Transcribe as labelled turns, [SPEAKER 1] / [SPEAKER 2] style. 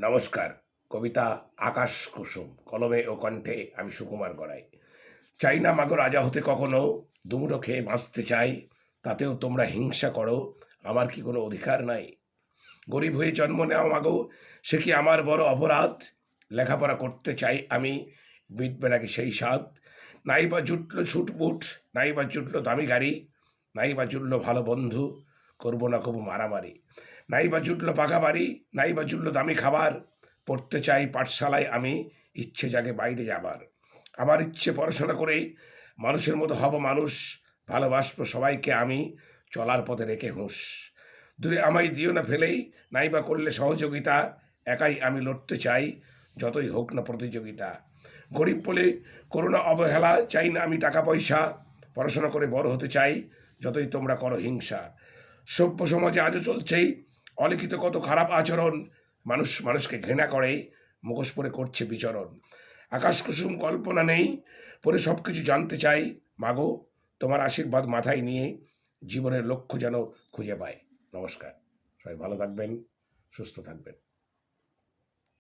[SPEAKER 1] নমস্কার, কবিতা আকাশ কুসুম, কলমে ও কণ্ঠে আমি সুকুমার গড়াই। চাই না মাগো রাজা হতে কখনো দুমুটো খেয়ে বাঁচতে চাই, তাতেও তোমরা হিংসা করো, আমার কি কোনো অধিকার নাই? গরিব হয়ে জন্ম নেওয়া মাগো, সে কি আমার বড় অপরাধ? লেখাপড়া করতে চাই আমি মিটবে নাকি সেই স্বাদ? নাই বা জুটলো ছুটপুট, নাই বা জুটলো দামি গাড়ি, নাই বা জুটলো ভালো বন্ধু করব না কবু মারামারি। নাই বা জুটলো পাকা বাড়ি, নাই বা জুটলো দামি খাবার, পড়তে চাই পাঠশালায় আমি, ইচ্ছে জাগে বাইরে যাবার। আমার ইচ্ছে পড়াশোনা করেই মানুষের মতো হব মানুষ, ভালোবাসবো সবাইকে আমি, চলার পথে রেখে হুঁশ। দূরে আমায় দিও না ফেলেই, নাই বা করলে সহযোগিতা, একাই আমি লড়তে চাই, যতই হোক না প্রতিযোগিতা। গরিব বলে করোনা অবহেলা, চাই না আমি টাকা পয়সা, পড়াশোনা করে বড় হতে চাই, যতই তোমরা করো হিংসা। সভ্য সমাজে আজও চলছেই। অলিখিত কত খারাপ আচরণ মানুষ, মানুষকে ঘৃণা করে, মুখোশ পরে করছে বিচরণ। আকাশ কুসুম কল্পনা নেই, পরে সব কিছু জানতে চাই। মাগো, তোমার আশীর্বাদ মাথায় নিয়ে জীবনের লক্ষ্য যেন খুঁজে পায়। নমস্কার। সবাই ভালো থাকবেন, সুস্থ থাকবেন।